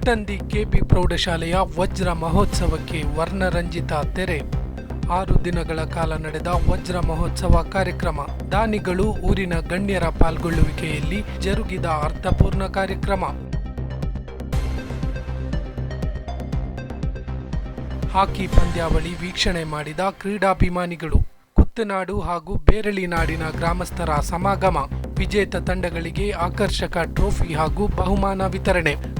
Kuttandi KP ಪ್ರೌಢಶಾಲೆಯ ವಜ್ರ ಮಹೋತ್ಸವಕ್ಕೆ ವರ್ಣರಂಜಿತ ತೆರೆ. ಆರು ದಿನಗಳ ಕಾಲ ನಡೆದ ವಜ್ರ ಮಹೋತ್ಸವ ಕಾರ್ಯಕ್ರಮ. ದಾನಿಗಳು ಊರಿನ ಗಣ್ಯರ ಪಾಲ್ಗೊಳ್ಳುವಿಕೆಯಲ್ಲಿ ಜರುಗಿದ ಅರ್ಥಪೂರ್ಣ ಕಾರ್ಯಕ್ರಮ. ಹಾಕಿ ಪಂದ್ಯಾವಳಿ ವೀಕ್ಷಣೆ ಮಾಡಿದ ಕ್ರೀಡಾಭಿಮಾನಿಗಳು. ಕುತ್ತನಾಡು ಹಾಗೂ ಬೇರಳಿ ನಾಡಿನ ಗ್ರಾಮಸ್ಥರ ಸಮಾಗಮ. ವಿಜೇತ ತಂಡಗಳಿಗೆ ಆಕರ್ಷಕ ಟ್ರೋಫಿ ಹಾಗೂ ಬಹುಮಾನ ವಿತರಣೆ.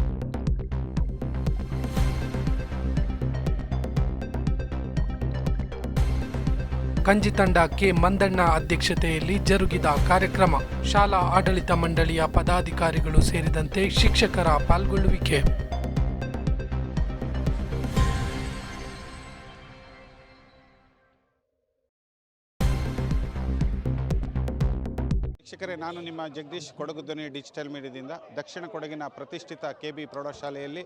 ಕಂಜಿ ತಂಡ ಕೆ ಮಂದಣ್ಣ ಅಧ್ಯಕ್ಷತೆಯಲ್ಲಿ ಜರುಗಿದ ಕಾರ್ಯಕ್ರಮ. ಶಾಲಾ ಆಡಳಿತ ಮಂಡಳಿಯ ಪದಾಧಿಕಾರಿಗಳು ಸೇರಿದಂತೆ ಶಿಕ್ಷಕರ ಪಾಲ್ಗೊಳ್ಳುವಿಕೆ. ಶಿಕ್ಷಕರೇ, ನಾನು ನಿಮ್ಮ ಜಗದೀಶ್ ಕೊಡಗು ಧ್ವನಿ ಡಿಜಿಟಲ್ ಮೀಡಿಯಾದಿಂದ ದಕ್ಷಿಣ ಕೊಡಗಿನ ಪ್ರತಿಷ್ಠಿತ ಕೆ ಬಿ ಪ್ರೌಢಶಾಲೆಯಲ್ಲಿ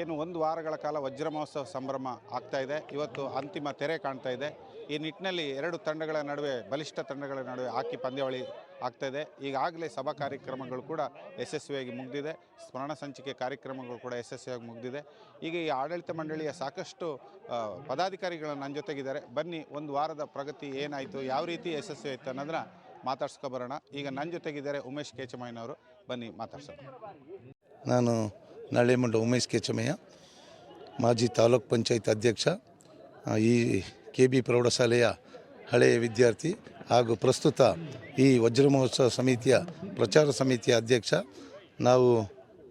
ಏನು ಒಂದು ವಾರಗಳ ಕಾಲ ವಜ್ರ ಮಹೋತ್ಸವ ಸಂಭ್ರಮ ಆಗ್ತಾ ಇದೆ. ಇವತ್ತು ಅಂತಿಮ ತೆರೆ ಕಾಣ್ತಾ ಇದೆ. ಈ ನಿಟ್ಟಿನಲ್ಲಿ ಎರಡು ತಂಡಗಳ ನಡುವೆ, ಬಲಿಷ್ಠ ತಂಡಗಳ ನಡುವೆ ಹಾಕಿ ಪಂದ್ಯಾವಳಿ ಆಗ್ತಾ ಇದೆ. ಈಗಾಗಲೇ ಸಭಾ ಕಾರ್ಯಕ್ರಮಗಳು ಕೂಡ ಯಶಸ್ವಿಯಾಗಿ ಮುಗಿದಿದೆ. ಸ್ಮರಣ ಸಂಚಿಕೆ ಕಾರ್ಯಕ್ರಮಗಳು ಕೂಡ ಯಶಸ್ವಿಯಾಗಿ ಮುಗಿದಿದೆ. ಈಗ ಈ ಆಡಳಿತ ಮಂಡಳಿಯ ಸಾಕಷ್ಟು ಪದಾಧಿಕಾರಿಗಳು ನನ್ನ ಜೊತೆಗಿದ್ದಾರೆ. ಬನ್ನಿ, ಒಂದು ವಾರದ ಪ್ರಗತಿ ಏನಾಯಿತು, ಯಾವ ರೀತಿ ಯಶಸ್ವಿ ಆಯಿತು ಅನ್ನೋದನ್ನ ಮಾತಾಡ್ಸ್ಕೊ ಬರೋಣ. ಈಗ ನನ್ನ ಜೊತೆಗಿದ್ದಾರೆ ಉಮೇಶ್ ಕೇಚಮಯ್ಯನವರು ಬನ್ನಿ, ಮಾತಾಡ್ಸೋಣ. ನಾನು ನಳ್ಳಿಮಂಡ ಉಮೇಶ್ ಕೆಚಮಯ್ಯ ಮಾಜಿ ತಾಲೂಕ್ ಪಂಚಾಯತ್ ಅಧ್ಯಕ್ಷ ಈ ಕೆ ಬಿ ಪ್ರೌಢಶಾಲೆಯ ಹಳೆಯ ವಿದ್ಯಾರ್ಥಿ ಹಾಗೂ ಪ್ರಸ್ತುತ ಈ ವಜ್ರ ಮಹೋತ್ಸವ ಸಮಿತಿಯ ಪ್ರಚಾರ ಸಮಿತಿಯ ಅಧ್ಯಕ್ಷ. ನಾವು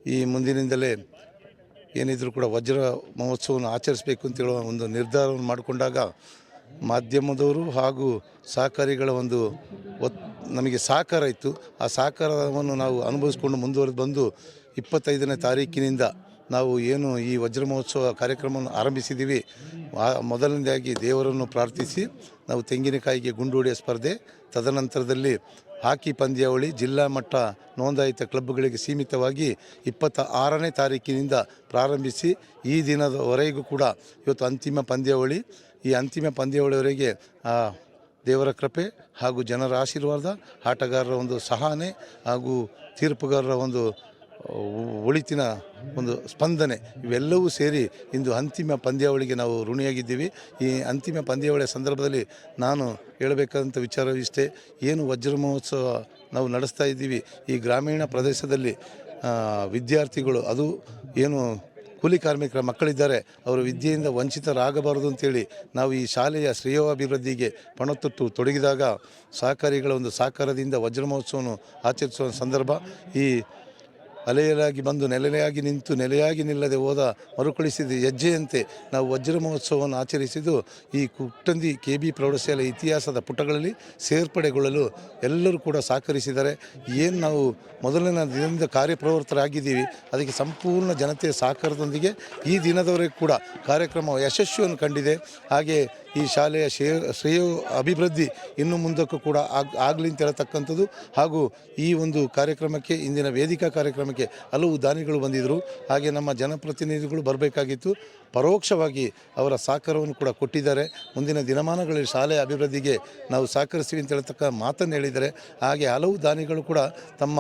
ಈ ಮುಂದಿನಿಂದಲೇ ಏನಿದ್ರು ಕೂಡ ವಜ್ರ ಮಹೋತ್ಸವವನ್ನು ಆಚರಿಸಬೇಕು ಅಂತೇಳುವ ಒಂದು ನಿರ್ಧಾರವನ್ನು ಮಾಡಿಕೊಂಡಾಗ ಮಾಧ್ಯಮದವರು ಹಾಗೂ ಸಹಕಾರಿಗಳ ಒಂದು ಒತ್, ನಮಗೆ ಸಹಕಾರ ಇತ್ತು. ಆ ಸಹಕಾರವನ್ನು ನಾವು ಅನುಭವಿಸ್ಕೊಂಡು ಮುಂದುವರೆದು ಬಂದು ಇಪ್ಪತ್ತೈದನೇ ತಾರೀಕಿನಿಂದ ನಾವು ಏನು ಈ ವಜ್ರ ಮಹೋತ್ಸವ ಕಾರ್ಯಕ್ರಮವನ್ನು ಆರಂಭಿಸಿದ್ದೀವಿ. ಮೊದಲನೇದಾಗಿ ದೇವರನ್ನು ಪ್ರಾರ್ಥಿಸಿ, ನಾವು ತೆಂಗಿನಕಾಯಿಗೆ ಗುಂಡು ಸ್ಪರ್ಧೆ, ತದನಂತರದಲ್ಲಿ ಹಾಕಿ ಪಂದ್ಯಾವಳಿ, ಜಿಲ್ಲಾ ಮಟ್ಟ ನೋಂದಾಯಿತ ಕ್ಲಬ್ಗಳಿಗೆ ಸೀಮಿತವಾಗಿ ಇಪ್ಪತ್ತ ಆರನೇ ತಾರೀಕಿನಿಂದ ಪ್ರಾರಂಭಿಸಿ, ಈ ದಿನದವರೆಗೂ ಕೂಡ ಇವತ್ತು ಅಂತಿಮ ಪಂದ್ಯಾವಳಿ. ಈ ಅಂತಿಮ ಪಂದ್ಯಾವಳಿವರೆಗೆ ದೇವರ ಕೃಪೆ ಹಾಗೂ ಜನರ ಆಶೀರ್ವಾದ, ಆಟಗಾರರ ಒಂದು ಸಹನೆ ಹಾಗೂ ತೀರ್ಪುಗಾರರ ಒಂದು ಒಳಿತಿನ ಒಂದು ಸ್ಪಂದನೆ. ಇವೆಲ್ಲವೂ ಸೇರಿ ಇಂದು ಅಂತಿಮ ಪಂದ್ಯಾವಳಿಗೆ ನಾವು ಋಣಿಯಾಗಿದ್ದೀವಿ. ಈ ಅಂತಿಮ ಪಂದ್ಯಾವಳಿಯ ಸಂದರ್ಭದಲ್ಲಿ ನಾನು ಹೇಳಬೇಕಾದಂಥ ವಿಚಾರವಿಷ್ಟೇ, ಏನು ವಜ್ರ ಮಹೋತ್ಸವ ನಾವು ನಡೆಸ್ತಾ ಇದ್ದೀವಿ. ಈ ಗ್ರಾಮೀಣ ಪ್ರದೇಶದಲ್ಲಿ ವಿದ್ಯಾರ್ಥಿಗಳು, ಅದು ಏನು ಕೂಲಿ ಕಾರ್ಮಿಕರ ಮಕ್ಕಳಿದ್ದಾರೆ, ಅವರು ವಿದ್ಯೆಯಿಂದ ವಂಚಿತರಾಗಬಾರದು ಅಂತೇಳಿ ನಾವು ಈ ಶಾಲೆಯ ಶ್ರೇಯೋಭಿವೃದ್ಧಿಗೆ ಪಣತೊಟ್ಟು ತೊಡಗಿದಾಗ, ಸಹಕಾರಿಗಳ ಒಂದು ಸಹಕಾರದಿಂದ ವಜ್ರ ಮಹೋತ್ಸವವನ್ನು ಆಚರಿಸುವ ಸಂದರ್ಭ, ಈ ಅಲೆಯಲಾಗಿ ಬಂದು ನೆಲೆಯಾಗಿ ನಿಂತು ನೆಲೆಯಾಗಿ ನಿಲ್ಲದೆ ಹೋದ ಮರುಕಳಿಸಿದ ಹೆಜ್ಜೆಯಂತೆ ನಾವು ವಜ್ರ ಮಹೋತ್ಸವವನ್ನು ಆಚರಿಸಿದ್ದು, ಈ ಕುಟ್ಟಂದಿ ಕೆ ಬಿ ಪ್ರೌಢಶಾಲೆ ಇತಿಹಾಸದ ಪುಟಗಳಲ್ಲಿ ಸೇರ್ಪಡೆಗೊಳ್ಳಲು ಎಲ್ಲರೂ ಕೂಡ ಸಹಕರಿಸಿದ್ದಾರೆ ಏನು ನಾವು ಮೊದಲನೇ ದಿನದಿಂದ ಕಾರ್ಯಪ್ರವೃತ್ತರಾಗಿದ್ದೀವಿ, ಅದಕ್ಕೆ ಸಂಪೂರ್ಣ ಜನತೆಯ ಸಹಕಾರದೊಂದಿಗೆ ಈ ದಿನದವರೆಗೂ ಕೂಡ ಕಾರ್ಯಕ್ರಮ ಯಶಸ್ವಿಯನ್ನು ಕಂಡಿದೆ. ಹಾಗೆ ಈ ಶಾಲೆಯ ಶ್ರೇಯ ಶ್ರೇಯ ಅಭಿವೃದ್ಧಿ ಇನ್ನು ಮುಂದಕ್ಕೂ ಕೂಡ ಆಗ್, ಆಗಲಿ ಅಂತ ಹೇಳ್ತಕ್ಕಂಥದ್ದು. ಹಾಗೂ ಈ ಒಂದು ಕಾರ್ಯಕ್ರಮಕ್ಕೆ, ಇಂದಿನ ವೇದಿಕಾ ಕಾರ್ಯಕ್ರಮಕ್ಕೆ ಹಲವು ದಾನಿಗಳು ಬಂದಿದ್ದರು ಹಾಗೆ ನಮ್ಮ ಜನಪ್ರತಿನಿಧಿಗಳು ಬರಬೇಕಾಗಿತ್ತು. ಪರೋಕ್ಷವಾಗಿ ಅವರ ಸಹಕಾರವನ್ನು ಕೂಡ ಕೊಟ್ಟಿದ್ದಾರೆ. ಮುಂದಿನ ದಿನಮಾನಗಳಲ್ಲಿ ಶಾಲೆಯ ಅಭಿವೃದ್ಧಿಗೆ ನಾವು ಸಹಕರಿಸ್ತೀವಿ ಅಂತ ಹೇಳ್ತಕ್ಕ ಮಾತನ್ನು ಹೇಳಿದ್ದಾರೆ. ಹಾಗೆ ಹಲವು ದಾನಿಗಳು ಕೂಡ ತಮ್ಮ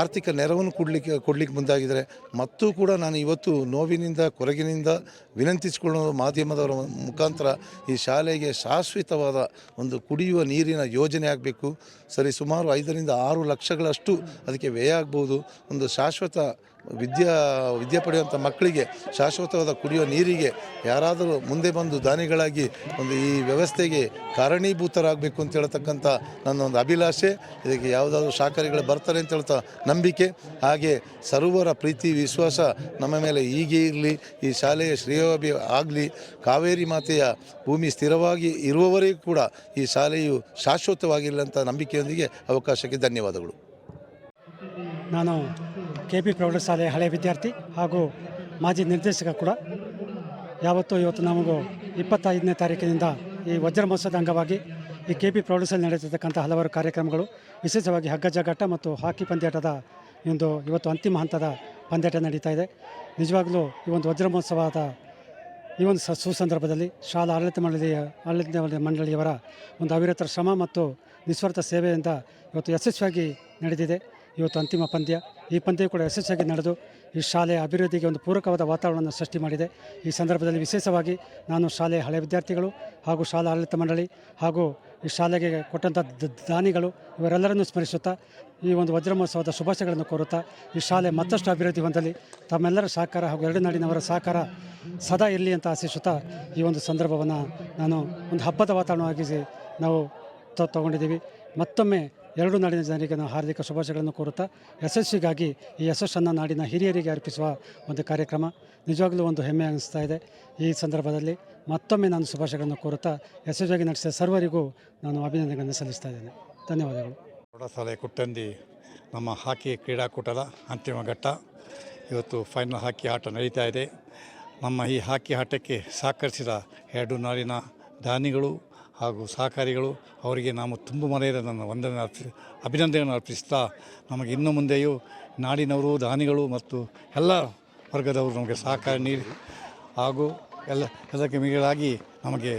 ಆರ್ಥಿಕ ನೆರವನ್ನು ಕೊಡಲಿಕ್ಕೆ ಕೊಡಲಿಕ್ಕೆ ಮುಂದಾಗಿದ್ದಾರೆ ಮತ್ತು ಕೂಡ ನಾನು ಇವತ್ತು ನೋವಿನಿಂದ, ಕೊರಗಿನಿಂದ ವಿನಂತಿಸಿಕೊಳ್ಳುವ ಮಾಧ್ಯಮದವರ ಮುಖಾಂತರ ಈ ಶಾಲೆಗೆ ಶಾಶ್ವತವಾದ ಒಂದು ಕುಡಿಯುವ ನೀರಿನ ಯೋಜನೆ ಆಗಬೇಕು. ಸರಿ, ಸುಮಾರು ಐದರಿಂದ ಆರು ಲಕ್ಷಗಳಷ್ಟು ಅದಕ್ಕೆ ವ್ಯಯ ಆಗ್ಬೋದು. ಒಂದು ಶಾಶ್ವತ ವಿದ್ಯಾ, ವಿದ್ಯೆ ಪಡೆಯುವಂಥ ಮಕ್ಕಳಿಗೆ, ಶಾಶ್ವತವಾದ ಕುಡಿಯುವ ನೀರಿಗೆ ಯಾರಾದರೂ ಮುಂದೆ ಬಂದು ದಾನಿಗಳಾಗಿ ಒಂದು ಈ ವ್ಯವಸ್ಥೆಗೆ ಕಾರಣೀಭೂತರಾಗಬೇಕು ಅಂತ ಹೇಳ್ತಕ್ಕಂಥ ನನ್ನ ಒಂದು ಅಭಿಲಾಷೆ. ಇದಕ್ಕೆ ಯಾವುದಾದ್ರೂ ಶಾಖರಿಗಳು ಬರ್ತಾರೆ ಅಂತ ಹೇಳ್ತಾ ನಂಬಿಕೆ. ಹಾಗೆ ಸರ್ವರ ಪ್ರೀತಿ, ವಿಶ್ವಾಸ ನಮ್ಮ ಮೇಲೆ ಹೀಗೆ ಇರಲಿ, ಈ ಶಾಲೆಯ ಶ್ರೇಯೋಭಿ ಆಗಲಿ, ಕಾವೇರಿ ಮಾತೆಯ ಭೂಮಿ ಸ್ಥಿರವಾಗಿ ಇರುವವರೆಗೂ ಕೂಡ ಈ ಶಾಲೆಯು ಶಾಶ್ವತವಾಗಿರಲಿ ಅಂತ ನಂಬಿಕೆಯೊಂದಿಗೆ ಅವಕಾಶಕ್ಕೆ ಧನ್ಯವಾದಗಳು. ನಾನು ಕೆ ಪಿ ಪ್ರೌಢಶಾಲೆಯ ಹಳೆಯ ವಿದ್ಯಾರ್ಥಿ ಹಾಗೂ ಮಾಜಿ ನಿರ್ದೇಶಕ ಕೂಡ. ಯಾವತ್ತೂ ಇವತ್ತು ನಮಗೂ ಇಪ್ಪತ್ತೈದನೇ ತಾರೀಕಿನಿಂದ ಈ ವಜ್ರ ಮಹೋತ್ಸವದ ಅಂಗವಾಗಿ ಈ ಕೆ ಪಿ ಪ್ರೌಢಶಾಲೆ ನಡೆಯುತ್ತಿರ್ತಕ್ಕಂಥ ಹಲವಾರು ಕಾರ್ಯಕ್ರಮಗಳು, ವಿಶೇಷವಾಗಿ ಹಗ್ಗ ಜಗ್ಗಾಟ ಮತ್ತು ಹಾಕಿ ಪಂದ್ಯಾಟದ ಒಂದು ಇವತ್ತು ಅಂತಿಮ ಹಂತದ ಪಂದ್ಯಾಟ ನಡೀತಾ ಇದೆ. ನಿಜವಾಗಲೂ ಈ ಒಂದು ವಜ್ರ ಮಹೋತ್ಸವದ ಈ ಒಂದು ಸ, ಸುಸಂದರ್ಭದಲ್ಲಿ ಶಾಲಾ ಆಡಳಿತ ಮಂಡಳಿಯ ಆಡಳಿತ ಮಂಡಳಿಯವರ ಒಂದು ಅವಿರತ ಶ್ರಮ ಮತ್ತು ನಿಸ್ವಾರ್ಥ ಸೇವೆಯಿಂದ ಇವತ್ತು ಯಶಸ್ವಿಯಾಗಿ ನಡೆದಿದೆ. ಇವತ್ತು ಅಂತಿಮ ಪಂದ್ಯ. ಈ ಪಂದ್ಯ ಕೂಡ ಯಶಸ್ವಿಯಾಗಿ ನಡೆದು ಈ ಶಾಲೆಯ ಅಭಿವೃದ್ಧಿಗೆ ಒಂದು ಪೂರಕವಾದ ವಾತಾವರಣವನ್ನು ಸೃಷ್ಟಿ ಮಾಡಿದೆ. ಈ ಸಂದರ್ಭದಲ್ಲಿ ವಿಶೇಷವಾಗಿ ನಾನು ಶಾಲೆಯ ಹಳೆ ವಿದ್ಯಾರ್ಥಿಗಳು ಹಾಗೂ ಶಾಲಾ ಆಡಳಿತ ಮಂಡಳಿ ಹಾಗೂ ಈ ಶಾಲೆಗೆ ಕೊಟ್ಟಂಥ ದಾನಿಗಳು ಇವರೆಲ್ಲರನ್ನು ಸ್ಮರಿಸುತ್ತಾ ಈ ಒಂದು ವಜ್ರಮಹೋತ್ಸವದ ಶುಭಾಶಯಗಳನ್ನು ಕೋರುತ್ತಾ ಈ ಶಾಲೆ ಮತ್ತಷ್ಟು ಅಭಿವೃದ್ಧಿ ಹೊಂದಲಿ. ತಮ್ಮೆಲ್ಲರ ಸಹಕಾರ ಹಾಗೂ ಎರಡು ನಾಡಿನವರ ಸಹಕಾರ ಸದಾ ಇರಲಿ ಅಂತ ಆಶಿಸುತ್ತಾ ಈ ಒಂದು ಸಂದರ್ಭವನ್ನು ನಾನು ಒಂದು ಹಬ್ಬದ ವಾತಾವರಣವಾಗಿ ನಾವು ತಗೊಂಡಿದ್ದೀವಿ. ಮತ್ತೊಮ್ಮೆ ಎರಡು ನಾಡಿನ ಜನರಿಗೆ ನಾವು ಹಾರ್ದಿಕ ಶುಭಾಶಯಗಳನ್ನು ಕೋರುತ್ತಾ ಯಶಸ್ಸಿಗಾಗಿ ಈ ಯಶಸ್ಸನ್ನು ನಾಡಿನ ಹಿರಿಯರಿಗೆ ಅರ್ಪಿಸುವ ಒಂದು ಕಾರ್ಯಕ್ರಮ. ನಿಜವಾಗಲೂ ಒಂದು ಹೆಮ್ಮೆ ಅನ್ನಿಸ್ತಾ ಇದೆ. ಈ ಸಂದರ್ಭದಲ್ಲಿ ಮತ್ತೊಮ್ಮೆ ನಾನು ಶುಭಾಶಯಗಳನ್ನು ಕೋರುತ್ತಾ ಯಶಸ್ವಿಯಾಗಿ ನಡೆಸಿದ ಸರ್ವರಿಗೂ ನಾನು ಅಭಿನಂದನೆಗಳನ್ನು ಸಲ್ಲಿಸ್ತಾ ಇದ್ದೇನೆ. ಧನ್ಯವಾದಗಳು. ಪ್ರೌಢಶಾಲೆ ಕುಟ್ಟಂದಿ ನಮ್ಮ ಹಾಕಿ ಕ್ರೀಡಾಕೂಟದ ಅಂತಿಮ ಘಟ್ಟ. ಇವತ್ತು ಫೈನಲ್ ಹಾಕಿ ಆಟ ನಡೀತಾ ಇದೆ. ನಮ್ಮ ಈ ಹಾಕಿ ಆಟಕ್ಕೆ ಸಹಕರಿಸಿದ ಎರಡು ನಾಡಿನ ದಾನಿಗಳು ಹಾಗೂ ಸಹಕಾರಿಗಳು ಅವರಿಗೆ ನಾವು ತುಂಬ ಮನೆಯಿಂದ ನನ್ನ ವಂದನೆ ಅರ್ಪಿ, ಅಭಿನಂದನೆಯನ್ನು ಅರ್ಪಿಸ್ತಾ ನಮಗೆ ಇನ್ನು ಮುಂದೆಯೂ ನಾಡಿನವರು, ದಾನಿಗಳು ಮತ್ತು ಎಲ್ಲ ವರ್ಗದವರು ನಮಗೆ ಸಹಕಾರ ನೀಡಿ ಹಾಗೂ ಎಲ್ಲ, ಎಲ್ಲಕ್ಕೆ ಮಿಗಿಲಾಗಿ ನಮಗೆ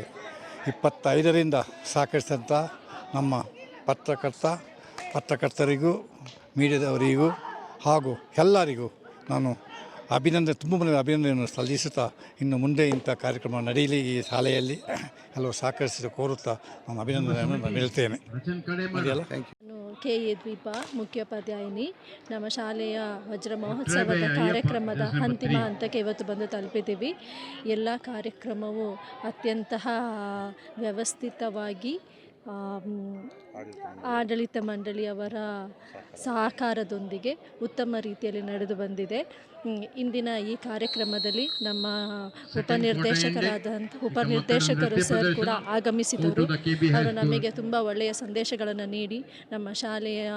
ಇಪ್ಪತ್ತೈದರಿಂದ ಸಹಕರಿಸಿದಂಥ ನಮ್ಮ ಪತ್ರಕರ್ತ, ಪತ್ರಕರ್ತರಿಗೂ, ಮೀಡಿಯಾದವರಿಗೂ ಹಾಗೂ ಎಲ್ಲರಿಗೂ ನಾನು ಅಭಿನಂದನೆ ತುಂಬ ಮನೆಯ ಅಭಿನಂದನೆಯನ್ನು ಸಲ್ಲಿಸುತ್ತಾ ಇನ್ನು ಮುಂದೆ ಇಂಥ ಕಾರ್ಯಕ್ರಮ ನಡೆಯಲಿ ಈ ಶಾಲೆಯಲ್ಲಿ. ಹಲವು ಸಹಕರಿಸಿದ ಕೋರುತ್ತಾ ನಾನು ಅಭಿನಂದನೆಯನ್ನು ನಾನು ಹೇಳ್ತೇನೆ. ನಾನು ಕೆ ಎ ದ್ವೀಪ ಮುಖ್ಯೋಪಾಧ್ಯಾಯಿನಿ. ನಮ್ಮ ಶಾಲೆಯ ವಜ್ರ ಮಹೋತ್ಸವದ ಕಾರ್ಯಕ್ರಮದ ಅಂತಿಮ ಹಂತಕ್ಕೆ ಇವತ್ತು ಬಂದು ತಲುಪಿದ್ದೀವಿ. ಎಲ್ಲ ಕಾರ್ಯಕ್ರಮವು ಅತ್ಯಂತ ವ್ಯವಸ್ಥಿತವಾಗಿ ಆಡಳಿತ ಮಂಡಳಿಯವರ ಸಹಕಾರದೊಂದಿಗೆ ಉತ್ತಮ ರೀತಿಯಲ್ಲಿ ನಡೆದು ಬಂದಿದೆ. ಇಂದಿನ ಈ ಕಾರ್ಯಕ್ರಮದಲ್ಲಿ ನಮ್ಮ ಉಪನಿರ್ದೇಶಕರಾದಂಥ ಉಪನಿರ್ದೇಶಕರು ಸರ್ ಕೂಡ ಆಗಮಿಸಿದರು. ಅವರು ನಮಗೆ ತುಂಬ ಒಳ್ಳೆಯ ಸಂದೇಶಗಳನ್ನು ನೀಡಿ ನಮ್ಮ ಶಾಲೆಯ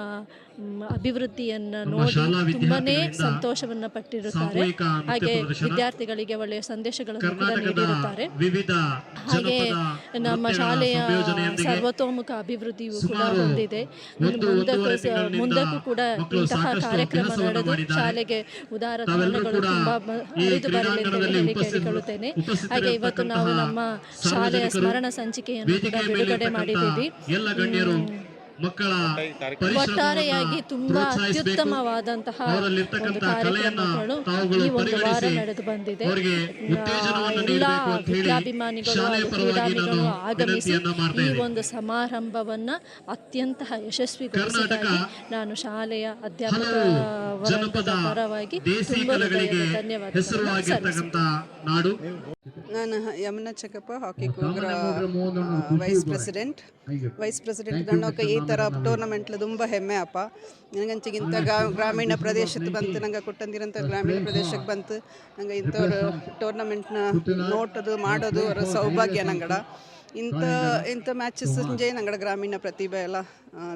ಅಭಿವೃದ್ಧಿಯನ್ನು ನೋಡಿ ತುಂಬನೇ ಸಂತೋಷವನ್ನು ಪಟ್ಟಿರುತ್ತಾರೆ. ಹಾಗೆ ವಿದ್ಯಾರ್ಥಿಗಳಿಗೆ ಒಳ್ಳೆಯ ಸಂದೇಶಗಳನ್ನು ಕೂಡ ನೀಡಿರುತ್ತಾರೆ. ಹಾಗೆ ನಮ್ಮ ಶಾಲೆಯ ಸರ್ವತೋಮುಖ ಅಭಿವೃದ್ಧಿಯು ಕೂಡ ಹೊಂದಿದೆ ಮುಂದಕ್ಕೂ ಮುಂದಕ್ಕೂ ಕೂಡ ಇಂತಹ ಕಾರ್ಯಕ್ರಮ ನಡೆದು ಶಾಲೆಗೆ ಉದಾರ ದಾನಗಳು ತುಂಬ ಹರಿದು ಬರಲಿ ಕೇಳಿಕೊಳ್ಳುತ್ತೇನೆ. ಹಾಗೆ ಇವತ್ತು ನಾವು ನಮ್ಮ ಶಾಲೆಯ ಸ್ಮರಣ ಸಂಚಿಕೆಯನ್ನು ಕೂಡ ಬಿಡುಗಡೆ ಮಾಡಿದ್ದೀವಿ. ಮಕ್ಕಳ ಒಟ್ಟಾರೆಯಾಗಿ ತುಂಬಾ ಅತ್ಯುತ್ತಮವಾದಂತಹ ಒಂದು ಕಾರ್ಯಕ್ರಮಗಳು ಈ ಒಂದು ವಾರ ನಡೆದು ಬಂದಿದೆ. ಎಲ್ಲ ವಿದ್ಯಾಭಿಮಾನಿಗಳು ಕ್ರೀಡಾಭಿಗಳು ಆಗಮಿಸಿ ಈ ಒಂದು ಸಮಾರಂಭವನ್ನ ಅತ್ಯಂತ ಯಶಸ್ವಿಗೊಳಿಸಿದ್ದಾರೆ ನಾನು ಶಾಲೆಯ ಅಧ್ಯಾಪಕ ಪರವಾಗಿ ತುಂಬ ಹೃದಯದ ನಾನು ಯಮುನಾ ಚಕಪ್ಪ ಹಾಕಿ ಕೂಗ್ರ ವೈಸ್ ಪ್ರೆಸಿಡೆಂಟ್ ವೈಸ್ ಪ್ರೆಸಿಡೆಂಟ್ ನನ್ನೊಕ್ಕ ಈ ಥರ ಟೂರ್ನಮೆಂಟ್ಲು ತುಂಬ ಹೆಮ್ಮೆ ಅಪ್ಪ. ನನಗಂಚಿಗಿಂತ ಗ್ರಾಮೀಣ ಪ್ರದೇಶಕ್ಕೆ ಬಂತು ನಂಗೆ ಕೊಟ್ಟಂದಿರಂಥ ಗ್ರಾಮೀಣ ಪ್ರದೇಶಕ್ಕೆ ಬಂತು. ನಂಗೆ ಇಂಥವ್ರು ಟೂರ್ನಮೆಂಟ್ನ ನೋಟೋದು ಮಾಡೋದು ಅವರ ಸೌಭಾಗ್ಯ ನಂಗಡ. ಇಂಥ ಇಂಥ ಮ್ಯಾಚಸ್ ಸಂಜೆ ನಂಗಡ ಗ್ರಾಮೀಣ ಪ್ರತಿಭೆ ಎಲ್ಲ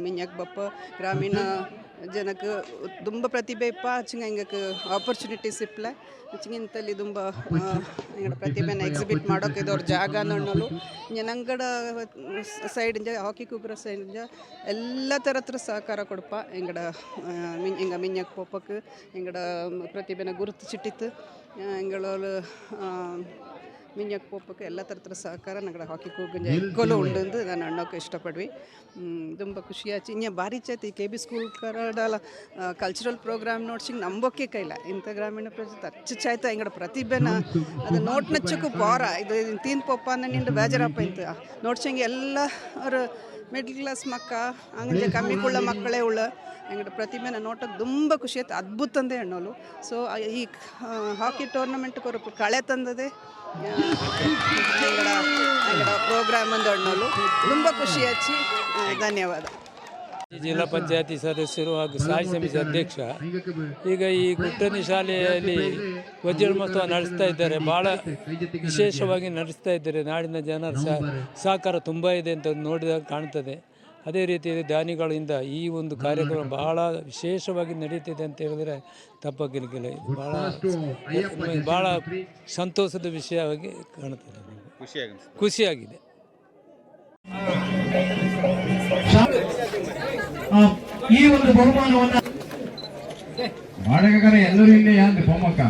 ಮಿಂಜಕ್ ಬಪ್ಪ ಗ್ರಾಮೀಣ ಜನಕ್ಕೆ ತುಂಬ ಪ್ರತಿಭೆ ಇಪ್ಪ ಹಚ್ಚಿಂಗ ಹಿಂಗಕ್ಕೆ ಆಪರ್ಚುನಿಟೀಸ್ ಇಪ್ಪಲೆ ಹಚ್ಚಿಂಗ ಇಂತಲ್ಲಿ ತುಂಬ ಹಿಂಗಡ ಪ್ರತಿಭೆನ ಎಕ್ಸಿಬಿಟ್ ಮಾಡೋಕೆ ಇದವ್ರ ಜಾಗ ಅನ್ನೋಳು ನಂಗಡ ಸೈಡಿಂದ ಹಾಕಿ ಸೈಡ್ ಸೈಡಿಂದ ಎಲ್ಲ ಥರತ್ರ ಸಹಕಾರ ಕೊಡಪ್ಪ. ಹಿಂಗಡ ಮಿನ್, ಹಿಂಗ ಮಿಂಜಕ್ ಪೋಪಕ್ಕೆ ಹಿಂಗಡ ಪ್ರತಿಭೆನ ಗುರುತು ಚಿಟ್ಟಿತ್ತು ಹಿಂಗಳು ಮಿಂಜಕ್ ಪೋಪಕ್ಕೆ ಎಲ್ಲ ಥರತ್ರ ಸಹಕಾರ ನಂಗಡ ಹಾಕಿ ಕೂಗಂಜ ಎಗ್ಗೋಲು ಉಂಡು ನಾನು ಅಣ್ಣೋಕೆ ಇಷ್ಟಪಡ್ವಿ. ತುಂಬ ಖುಷಿಯಾಚಿ. ಇನ್ನ ಭಾರಿ ಚೈತಿ ಕೆ ಬಿ ಸ್ಕೂಲ್ ಕರಡಲ ಕಲ್ಚರಲ್ ಪ್ರೋಗ್ರಾಮ್ ನೋಡ್ಸಿಂಗ್ ನಂಬೋಕೆ ಕೈಲ ಇಂಥ ಗ್ರಾಮೀಣ ಪ್ರದೇಶ ಅಚ್ಚು ಚಾಯ್ತ ಹಿಂಗಡ ಪ್ರತಿಭೆನ ಅದು ನೋಟ್ ನಚ್ಚಕ್ಕೂ ಬಾರ ಇದು ತೀನ್ ಪೊಪ್ಪ ನಿಂಡು ಬೇಜಾರಪ್ಪ ಇಂತ ನೋಡ್ಸಂಗೆ ಎಲ್ಲ ಅವರು ಮಿಡ್ಲ್ ಕ್ಲಾಸ್ ಮಕ್ಕ ಹಂಗೆ ಕಮ್ಮಿ ಉಳ್ಳ ಮಕ್ಕಳೇ ಉಳ್ಳ ಹೆಂಗಡ ಪ್ರತಿಮೆನ ನೋಟಕ್ಕೆ ತುಂಬ ಖುಷಿ ಆಯ್ತು. ಅದ್ಭುತ ಅಂದೆ ಹೆಣ್ಣೋಲು ಸೊ ಈ ಹಾಕಿ ಟೂರ್ನಮೆಂಟ್ ಕೊರಪು ಕಳೆ ತಂದದೆ ಪ್ರೋಗ್ರಾಮ್ ಅಂದು ಹೆಣ್ಣೋಲು ತುಂಬ ಖುಷಿ ಹಚ್ಚಿ ಧನ್ಯವಾದ. ಜಿಲ್ಲಾ ಪಂಚಾಯತಿ ಸದಸ್ಯರು ಹಾಗೂ ಸ್ಥಾಯಿ ಸಮಿತಿ ಅಧ್ಯಕ್ಷ, ಈಗ ಈ ಗುಟ್ಟನಿ ಶಾಲೆಯಲ್ಲಿ ವಜ್ರೋತ್ಸವ ನಡೆಸ್ತಾ ಇದ್ದಾರೆ. ಭಾಳ ವಿಶೇಷವಾಗಿ ನಡೆಸ್ತಾ ಇದ್ದಾರೆ. ನಾಡಿನ ಜನರ ಸಹ ಸಹಕಾರ ತುಂಬ ಇದೆ ಅಂತ ನೋಡಿದಾಗ ಕಾಣ್ತದೆ. ಅದೇ ರೀತಿಯಲ್ಲಿ ದಾನಿಗಳಿಂದ ಈ ಒಂದು ಕಾರ್ಯಕ್ರಮ ಬಹಳ ವಿಶೇಷವಾಗಿ ನಡೀತಿದೆ ಅಂತ ಹೇಳಿದ್ರೆ ತಪ್ಪಾಗಲಿಕ್ಕಿಲ್ಲ ಬಹಳ ಬಹಳ ಸಂತೋಷದ ವಿಷಯವಾಗಿ ಕಾಣುತ್ತದೆ. ಖುಷಿಯಾಗಿದೆ. ಆ, ಈ ಒಂದು ಬಹುಮಾನವನ್ನ ಬಾಡಗರ ಎಲ್ಲರೂ ಇಲ್ಲೇ ಯಾನ್ರಿ ಬೊಮ್ಮಕ್ಕ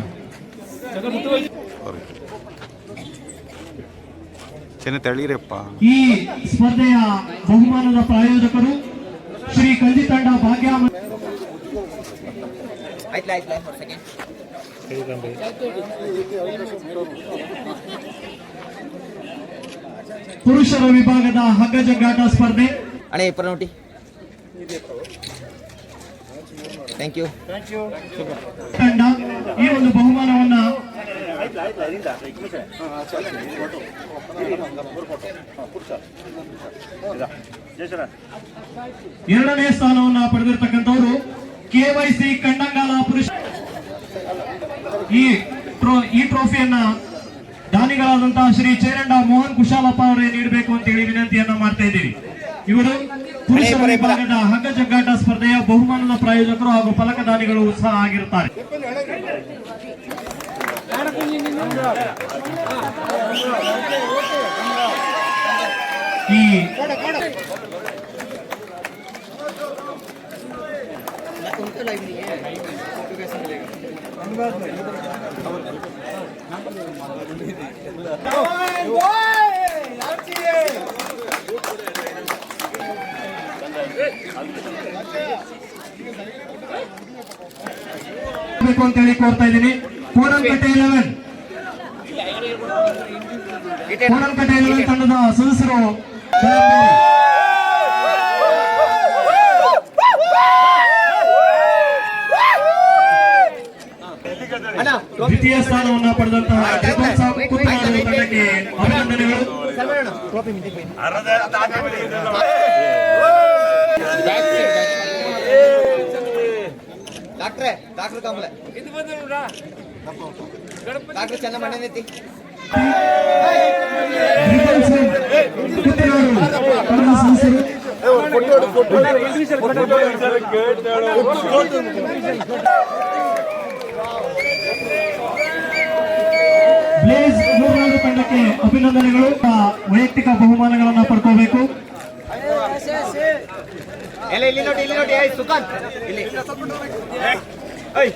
ಚೆನ್ನ ತಳೀರಪ್ಪ ಈ ಸ್ಪರ್ಧೆಯ ಬಹುಮಾನದ ಪ್ರಾಯೋಜಕರು ಶ್ರೀ ಕಂದಿ ತಂಡ ಭಾಗ್ಯ ಪುರುಷರ ವಿಭಾಗದ ಹಗ್ಗ ಜಗ್ಗಾಟ ಸ್ಪರ್ಧೆ. ಅಣೆ ಇಪ್ಪ ನೋಟಿ ಥ್ಯಾಂಕ್ ಯು ತಂಡ ಈ ಒಂದು ಬಹುಮಾನವನ್ನ ಎರಡನೇ ಸ್ಥಾನವನ್ನ ಪಡೆದಿರ್ತಕ್ಕಂಥವರು ಕೆವೈಸಿ ಕಂಡಂಗಾಲ ಪುರುಷ ಈ ಈ ಟ್ರೋಫಿಯನ್ನ ದಾನಿಗಳಾದಂತಹ ಶ್ರೀ ಚೇರಂಡ ಮೋಹನ್ ಕುಶಾಲಪ್ಪ ಅವರೇ ನೀಡಬೇಕು ಅಂತ ಹೇಳಿ ವಿನಂತಿಯನ್ನ ಮಾಡ್ತಾ ಇದ್ದೀವಿ. ಇವರು ಪುರುಷರ ವಿಭಾಗದ ಹಗ್ಗ ಜಗ್ಗಾಟ ಸ್ಪರ್ಧೆಯ ಬಹುಮಾನದ ಪ್ರಾಯೋಜಕರು ಹಾಗೂ ಫಲಕದಾನಿಗಳು ಸಹ ಆಗಿರುತ್ತಾರೆ. ಈ ಅಂತ ಹೇಳಿ ಕೋರ್ತಾ ಇದ್ದೀನಿ. ಕೋರಲ್ಕಟ್ಟೆ ಇಲೆವೆನ್ ಕೋರಲ್ಕಟ್ಟೆ ಇಲೆವೆನ್ ತಂಡದ ಸದಸ್ಯರು ದ್ವಿತೀಯ ಸ್ಥಾನವನ್ನ ಪಡೆದಂತಹ ತಂಡಕ್ಕೆ ಅಭಿನಂದನೆಗಳು. ಡಾಕ್ಟ್ರೆ ಡಾಕ್ಟರ್ ಡಾಕ್ಟರ್ ಚೆನ್ನ ಕುತ್ತನಾಡು ತಂಡದ ಸದಸ್ಯರು ಬ್ಲೇಸ್ ಮೂರ್ನಾಡು ತಂಡಕ್ಕೆ ಅಭಿನಂದನೆಗಳು. ವೈಯಕ್ತಿಕ ಬಹುಮಾನಗಳನ್ನ ಪಡ್ಕೋಬೇಕು. ಎಲ್ಲ ಇಲ್ಲಿ ನೋಡಿ ಇಲ್ಲಿ ನೋಡಿ, ಏಯ್ ಸುಖಾಂತ್ ಇಲ್ಲಿ. ಏಯ್.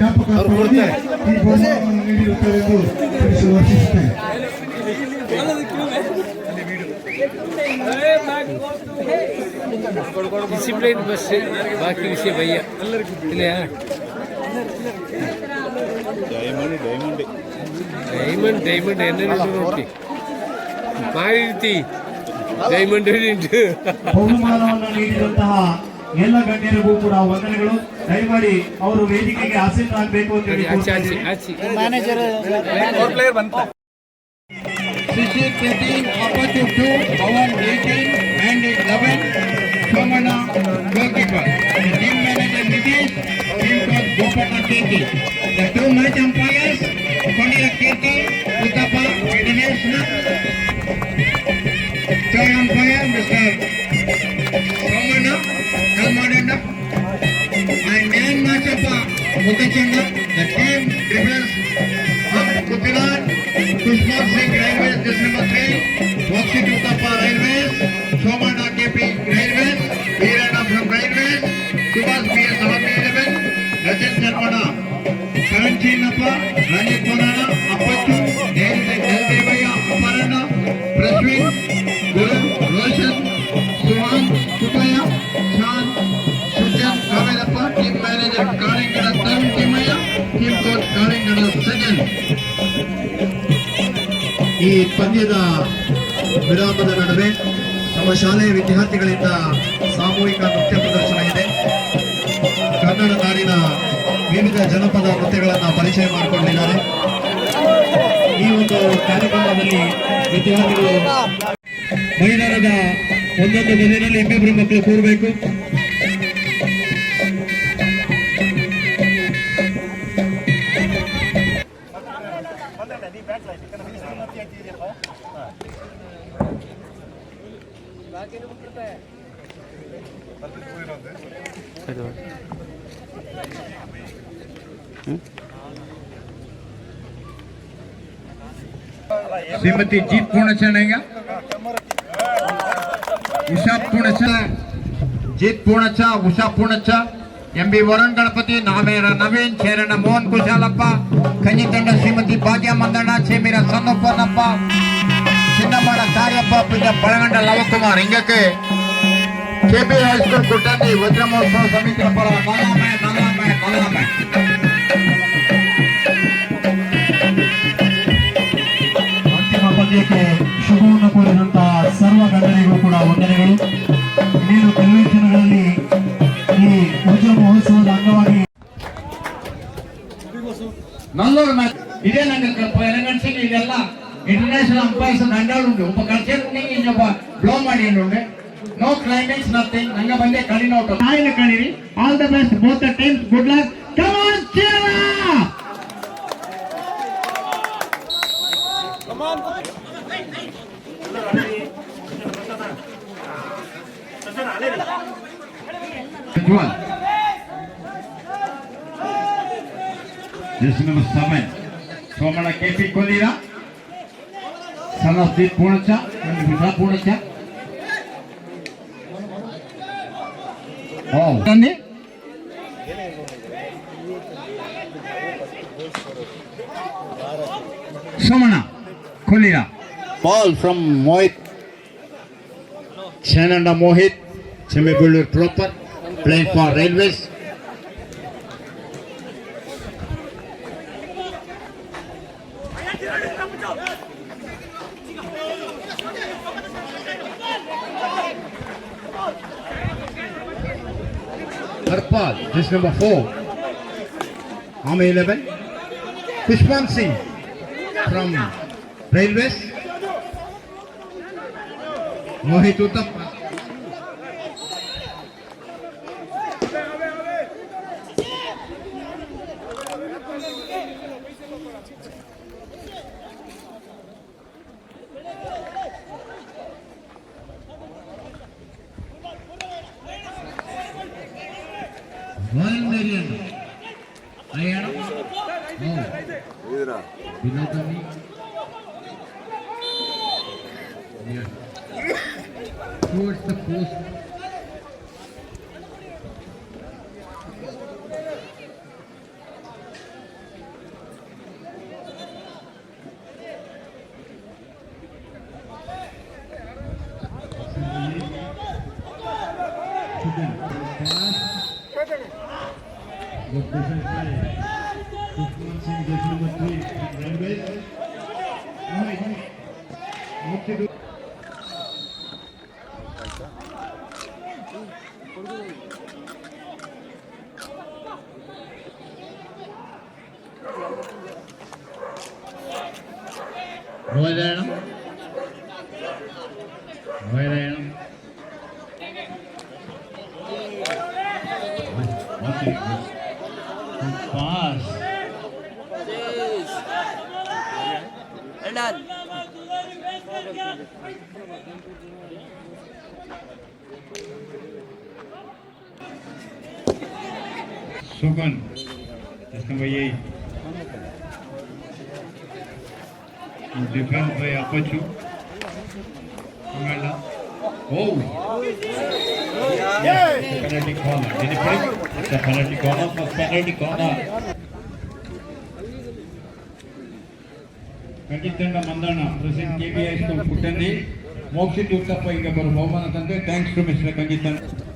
ಈ ಬಹುಮಾನವನ್ನು ನೀಡಿರುತ್ತೇವೆ ಎಂದು ತಿಳಿಸಲು ವರ್ಷಿಸುತ್ತೇನೆ ಡಿಸಿಪ್ಲಿನ್ ಬಸ್ ಬಾಕಿ ವಿಷಯ ಭಯ್ಯ. ಇಲ್ಲ ಡೈಮಂಡ್ ಡೈಮಂಡ್ ಎನ್ನ ನೋಡಿ ಮಾಡಿರ್ತಿ ಡೈಮಂಡ್ ಉಂಟು ಬಹುಮಾನವನ್ನು ನೀಡಿದಂತಹ ಎಲ್ಲ ಗಣ್ಯರಿಗೂ ಕೂಡ ವಂದನೆಗಳು. ದಯಮಾಡಿ ಅವರು ವೇದಿಕೆಗೆ ಆಸೀನರಾಗಬೇಕು ಅಂತ ಹೇಳಿ ಆಚೆ district meeting opposite to our meeting and 11 Somana goalkeeper. The team manager Nitish, team coach Gopata Keki. The two match umpires, Kondira Keki, Utapa, Dinesh Nath. Third umpire, Mr. Somana, Kalmadenda. And man match up, Mukachanda. The team difference कुपीनाथ Sushma Singh railway station मथे boxy railway Somanna KP railway railway Subhash B S Rajat Karan ಪಂದ್ಯದ ವಿರಾಮದ ನಡುವೆ ನಮ್ಮ ಶಾಲೆಯ ವಿದ್ಯಾರ್ಥಿಗಳಿಂದ ಸಾಮೂಹಿಕ ನೃತ್ಯ ಪ್ರದರ್ಶನ ಇದೆ. ಕನ್ನಡ ನಾಡಿನ ವಿವಿಧ ಜನಪದ ನೃತ್ಯಗಳನ್ನು ಪರಿಚಯ ಮಾಡಿಕೊಂಡಿದ್ದಾರೆ. ಈ ಒಂದು ಕಾರ್ಯಕ್ರಮದಲ್ಲಿ ವಿದ್ಯಾರ್ಥಿಗಳು ಮೈದಾನದ ಒಂದೊಂದು ದಿನದಲ್ಲಿ ಇಬ್ಬಿಬ್ಬರು ಮಕ್ಕಳು ಕೂರಬೇಕು. શ્રીમતી જીત પૂર્ણ છે ને અહીંયા ઉષા પૂર્ણ છે જીત પૂર્ણ છે ઉષા પૂર્ણ છે ಎಂಬಿ ವರುಣ್ ಗಣಪತಿ ನಾವೇರ ನವೀನ್ ಚೇರಣ ಮೋಹನ್ ಕುಶಾಲಪ್ಪ ಕನ್ನಿತಂಡ ಶ್ರೀಮತಿ ಭಾಗ್ಯ ಮಂದಣ್ಣ ಚೇಮಿರ ಸಣ್ಣಪ್ಪನಪ್ಪ ಚಿನ್ನಮ್ಮನ ಕಾರ್ಯಪ್ಪ ಪಿಂಡ ಬಳಗಂಡ ಲವಕುಮಾರ್ ಹಿಂಗಕ್ಕೆ ಕೆಪಿ ಹೈಸ್ಕೂಲ್ ಕುಟ್ಟಿ ವಜ್ರಮೋತ್ಸವ ಸಮಿತಿ ಪರ ಮಲ್ಲಾಮೆ ಮಲ್ಲಾಮೆ ಮಲ್ಲಾಮೆ ಪಂದ್ಯಕ್ಕೆ ಶುಭವನ್ನು ಕೋರಿದಂತಹ ಸರ್ವ ಗಣ್ಯರಿಗೂ ಕೂಡ ವಂದನೆಗಳು ಇನ್ನೇನು ಕೆಲವೇ ದಿನಗಳಲ್ಲಿ ಈ ವಜ್ರ ಮಹೋತ್ಸವದ ಅಂಗವಾಗಿ నల్లూరు మ్యాచ్ ఇదే నాకు ఎనగంటే ಇದೆಲ್ಲ ಇಂಟರ್ನ್ಯಾಷನಲ್ ಅಂಪೈರ್ಸ್ ದಂಡಾಳು ಉಂಟು ಒಬ್ಬ ಕಲ್ಚರ್ ಇನ್ನೊಬ್ಬ ಬ್ಲೋ ಮಾಡಿ ಉಂಟು ನೋ ಕ್ಲೈಮ್ಯಾಕ್ಸ್ ನಥಿಂಗ್ ನಂಗೆ ಬಂದೆ ಕಡಿನ out ನಾಯಿನ ಕಣಿರಿ all the best both the teams good luck come on Juan. This number seven. Somana KP Kolira. Son of Deep Punacha Visa Punacha. Oh. Gandhi. Somana Kolira. Ball from Mohit. Chananda Mohit. Chemebulur proper. Playing for Railways. Harpal, this number four. Army 11. Pushpan Singh from Railways. Mohit Uttappa. Нет. Просто пост. પાસ એડન સુગન કૃષ્ણભાઈ હું આપું છું Kamela Apachu. Amanda. Oh. Yes, the penalty corner. Did he play? The penalty corner for penalty corner. Khandithanda Mandanna president K B high school ಪುಟ್ಟಂದಿ Mokshith Uthappa ಈಗ ಬರೋ ಬಹುಮಾನ ತಂದೆ thanks to mister Khandithanda high school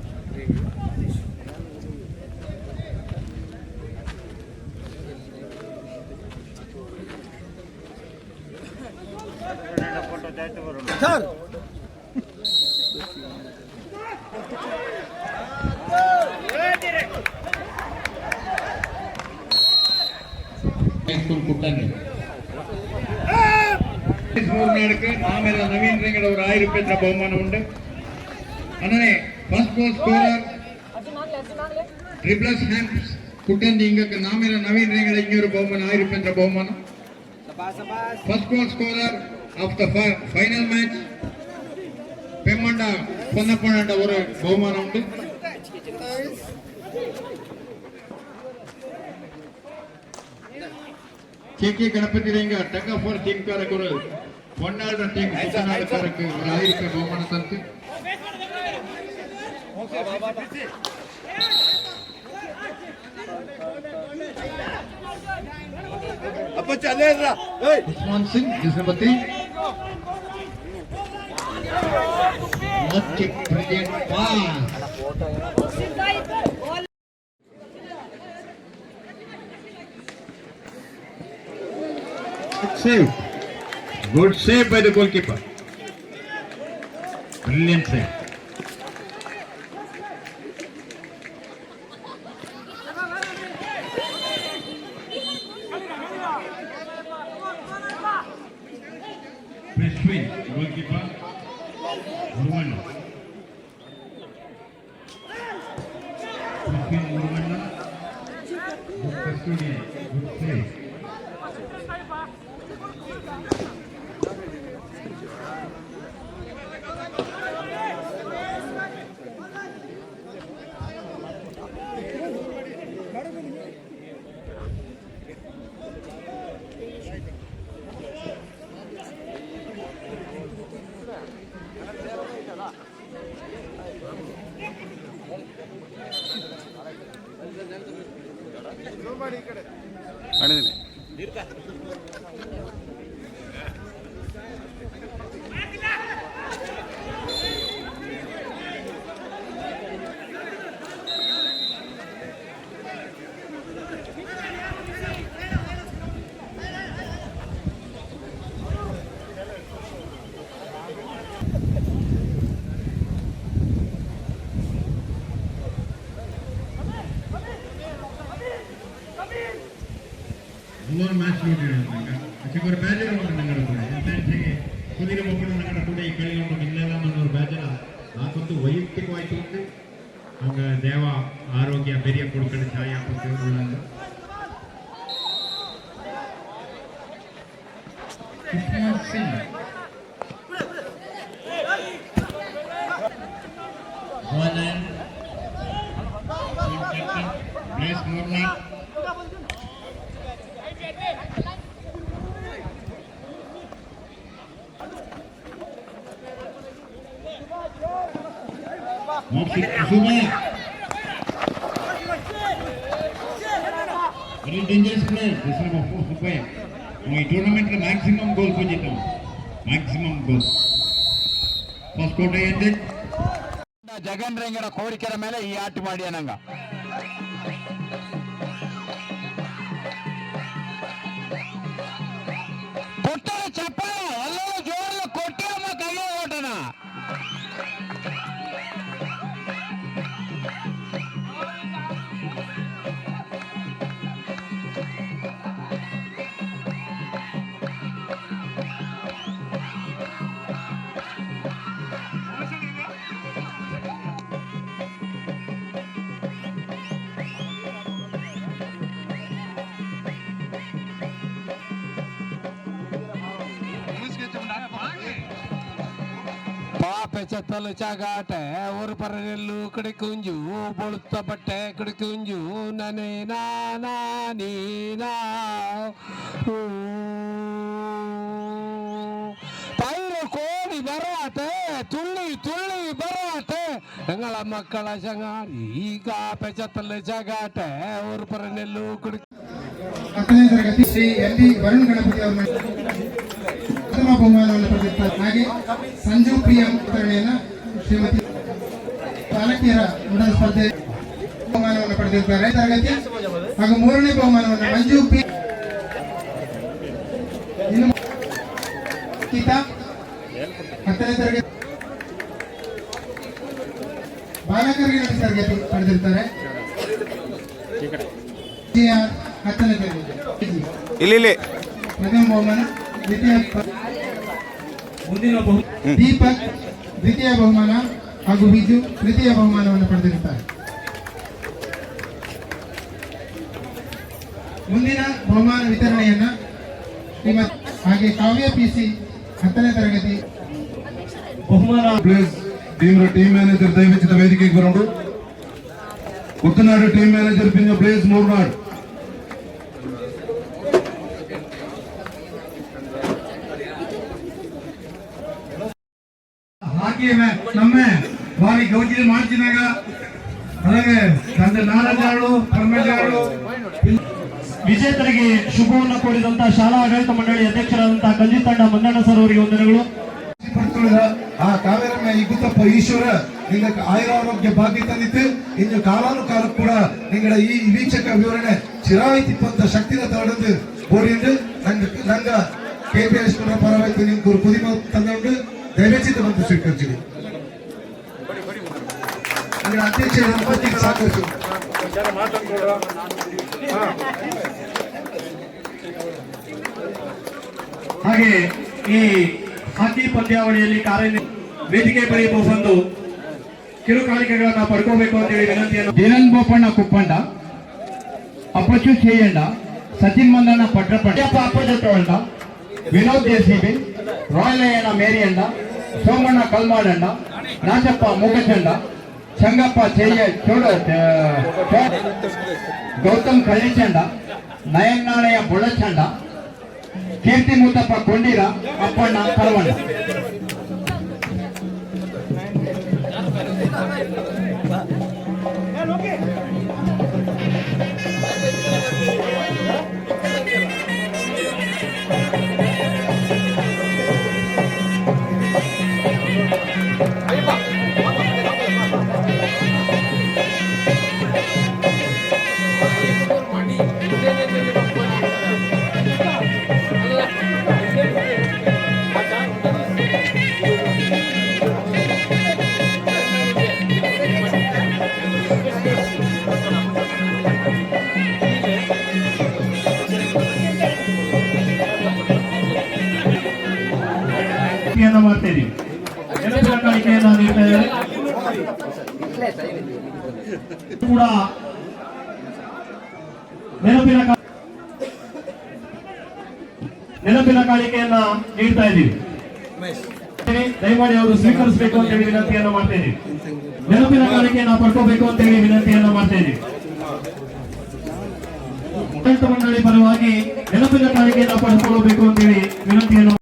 கூட்டணி ಮೂರ್ನಾಡಕ್ಕೆ ಆಮೇಲೆ ನವೀನ್ ರಿಂಗಡ್ ಅವರು ಆಯ್ತು ರೂಪಾಯಿ ಬಹುಮಾನ ಉಂಟು ಅಣ್ಣನೇ ಫಸ್ಟ್ ಗೋಲ್ ಸ್ಕೋರರ್ ಟ್ರಿಪ್ಲಸ್ ಹ್ಯಾಂಪ್ಸ್ ಕುಟ್ಟಂದಿ ಹಿಂಗಕ್ಕೆ ನಾಮೇಲೆ ನವೀನ್ ರಿಂಗಡ ಇನ್ನೂರು ಬಹುಮಾನ ಆಯ್ತು ರೂಪಾಯಿ ಬಹುಮಾನ first goal scorer of the final match बहुमान केके गणपति रेंगे टग ऑफ़ वॉर टीम का रखो पन्नाल का टीम सूचना का रखो राहिल के बहुमान संत ओके अब चले रहा ए सिंह जिसने बत्ती save. Good save by the goalkeeper. Brilliant save. ಮೂರು ಮ್ಯಾಚ್ ನೋಡಿರೋದ್ರಿಂದ ಚಿಕ್ಕವರು ಬ್ಯಾಜರ್ ಉಂಟು ನಂಗಡ ಕೂಡ. ಕುದುರೆ ಮಕ್ಕಳು ನಂಗಡ ಕೂಡ ಈ ಕಡೆ ಉಂಟು ಇಲ್ಲೆಲ್ಲ ಮನ್ನೂರು ಬ್ಯಾಜರ ನಾಕೊಂದು ವೈಯಕ್ತಿಕವಾಯ್ತು ಅಂದ್ರೆ ದೇವ ಆರೋಗ್ಯ, ಬೆರಿಯ ಕೊಡ್ಕೊಂಡು ಛಾಯಾ ಕೊಡ್ಕೊಂಡು ಮ್ಯಾಕ್ಸಿಮಮ್ ಗೋಲ್ ಫಸ್ಟ್ ಕೋಟೆ ಎಂಡೆಡ್ ಜಗನ್ರಂಗರ ಕೋರಿಕೆಯ ಮೇಲೆ ಈ ಆಟ ಮಾಡಿ చేతలు చాగాట ఊరు పర్రెళ్ళు కిడికుంజు బొలుత బట్టే కిడికుంజు ననే నా నీనా பயிறு கோடி பராட்டு துள்ளி துள்ளி பராட்டு எங்கள மக்கள் சங்காரி ஈகா பெச்சத்தல் சகாட்ட ஒரு புற நெல்லு கொடுக்க ஸ்ரீ எம்பி வருண் கணபதி அவர்கள். ಪ್ರಥಮ ಬಹುಮಾನವನ್ನು ಪಡೆದಿರ್ತಾರೆ ಹಾಗೆ ಸಂಜು ಪ್ರಿಯಂ ವಿತರಣೆಯನ್ನು ಶ್ರೀಮತಿ ಬಾಲಕಿಯರ ಉಡನ ಸ್ಪರ್ಧೆ ಬಹುಮಾನವನ್ನು ಪಡೆದಿರ್ತಾರೆ ತರಗತಿ ಹಾಗೂ ಮೂರನೇ ಬಹುಮಾನವನ್ನು ಮಂಜು ಪಿ. ಹತ್ತನೇ ತರಗತಿ ಬಾಲಕರಿಗೆ ತರಗತಿ ಪಡೆದಿರ್ತಾರೆ ಹತ್ತನೇ ತರಗತಿ. ಇಲ್ಲಿ ಪ್ರಥಮ ಬಹುಮಾನ ದ್ವಿತೀಯ ಮುಂದಿನ ದೀಪಕ್, ದ್ವಿತೀಯ ಬಹುಮಾನ ಹಾಗೂ ವಿಜು ತೃತೀಯ ಬಹುಮಾನವನ್ನು ಪಡೆದಿರುತ್ತಾರೆ. ಮುಂದಿನ ಬಹುಮಾನ ವಿತರಣೆಯನ್ನ ಹಾಗೆ ಕಾವ್ಯ ಪಿಸಿ ಹತ್ತನೇ ತರಗತಿ ಬಹುಮಾನ ಪ್ಲೀಸ್ ಟೀಮ್ ಟೀಮ್ ಮ್ಯಾನೇಜರ್ ದಯವಿಚಿತ ವೇದಿಕೆಗೆ ಬರೋಣ ಉತ್ತನಾಡು ಟೀಮ್ ಮ್ಯಾನೇಜರ್ ಪಿಂಜ ಪ್ಲೇಸ್, ಮೂರ್ನಾಡ್. ಬಾರಿ ಗೌಜಿ ಮಾಡ್ತಿನಾಗ అలాగే ತಂದೆ ನಾರಾಜಾಳು ಪರಮೇಜಾಳು ವಿಜೇತರಿಗೆ ಶುಭವನ್ನು ಕೋರಿದಂತಹ ಶಾಲಾ ಆಡಳಿತ ಮಂಡಳಿ ಅಧ್ಯಕ್ಷರಾದಂತಹ ಕಂಜಿ ತಂಡ ಮಂದಣ್ಣ ಸರ್ ಅವರಿಗೆ ವಂದನೆಗಳು ಪಡ್ಕೊಳ್ಳ ಆ ಕಾವೇರಮ್ಮ ಈ ಗುತ್ತಪ್ಪ ಈಶ್ವರ ನಿಂಗೆ ಆಯುರಾರೋಗ್ಯ ಭಾಗ್ಯ ತಂದಿತ್ತು ಇನ್ನು ಕಾಲಾನು ಕಾಲ ಕೂಡ ನಿಂಗಳ ಈ ವೀಕ್ಷಕ ವಿವರಣೆ ಚಿರಾಯಿತಿಪ್ಪಂತ ಶಕ್ತಿನ ತಗೊಂಡು ಕೋರಿಯಿಂದ ನಂಗೆ ನಂಗ ಕೆ ಪಿ ಎಸ್ ಪರವಾಯ್ತು ನಿಮ್ಗೆ ಕುದಿಮ ತಂದುಕೊಂಡು ದಯವೆಚ್ಚಿತ ಬಂದು ಸ್ವೀಕರಿಸಿದೆ ಅಂದ್ರೆ ಅಧ್ಯಕ್ಷ ದಂಪತಿಗೆ ಸಾಕಷ್ಟು. ಹಾಗೆ ಈ ಹಾಕಿ ಪಂದ್ಯಾವಳಿಯಲ್ಲಿ ಕಾರ್ಯ ವೇದಿಕೆ ಬಳಿ ಬಂದು ಕಿರುಕಾಣಿಕೆಗಳನ್ನ ಪಡ್ಕೋಬೇಕು ಅಂತ ಹೇಳಿ ವಿನಂತಿಯನ್ನು ಜೀರನ್ ಬೋಪಣ್ಣ ಕುಪ್ಪಂಡ ಅಪ್ಪಚ್ಚು ಚೇಯಂಡ ಸಚಿನ್ ಮಂದಣ್ಣ ಪಟ್ರಪ್ಪ ಅಪ್ಪಜೊಟ್ಟಂಡ ವಿನೋದ್ ಜೆಸಿಬಿ, ರಾಯಲಯ್ಯನ ಮೇರಿಯಣ್ಣ, ಸೋಮಣ್ಣ ಕಲ್ಮಾಡಂಡ ರಾಜಪ್ಪ ಮೂಕಚಂಡ చెంగప్ప చెయ్య చూడు గౌతమ్ కళ్ళిచండ నయన్నాణయ బుళ్ళచండ కీర్తిమూతప్ప కొండీర అప్పన్న కలవండ ನೆನಪಿನ ಕಾಣಿಕೆಯನ್ನ ನೀಡ್ತಾ ಇದ್ದಾರೆ ಕೂಡ ನೆನಪಿನ ಕಾ- ನೆನಪಿನ ಕಾಣಿಕೆಯನ್ನ ನೀಡ್ತಾ ಇದ್ದೀವಿ ದಯಮಾಡಿ ಅವರು ಸ್ವೀಕರಿಸಬೇಕು ಅಂತ ಹೇಳಿ ವಿನಂತಿಯನ್ನ ಮಾಡ್ತಾ ಇದೀವಿ ನೆನಪಿನ ಕಾಣಿಕೆಯನ್ನ ಪಡ್ಕೋಬೇಕು ಅಂತ ಹೇಳಿ ವಿನಂತಿಯನ್ನ ಮಾಡ್ತಾ ಇದೀವಿ ಆಡಳಿತ ಮಂಡಳಿ ಪರವಾಗಿ ನೆನಪಿನ ಕಾಣಿಕೆಯನ್ನ ಪಡ್ಕೊಳ್ಳಬೇಕು ಅಂತ ಹೇಳಿ ವಿನಂತಿಯನ್ನು ಹಾಯ್ ಎಲ್ಲೋ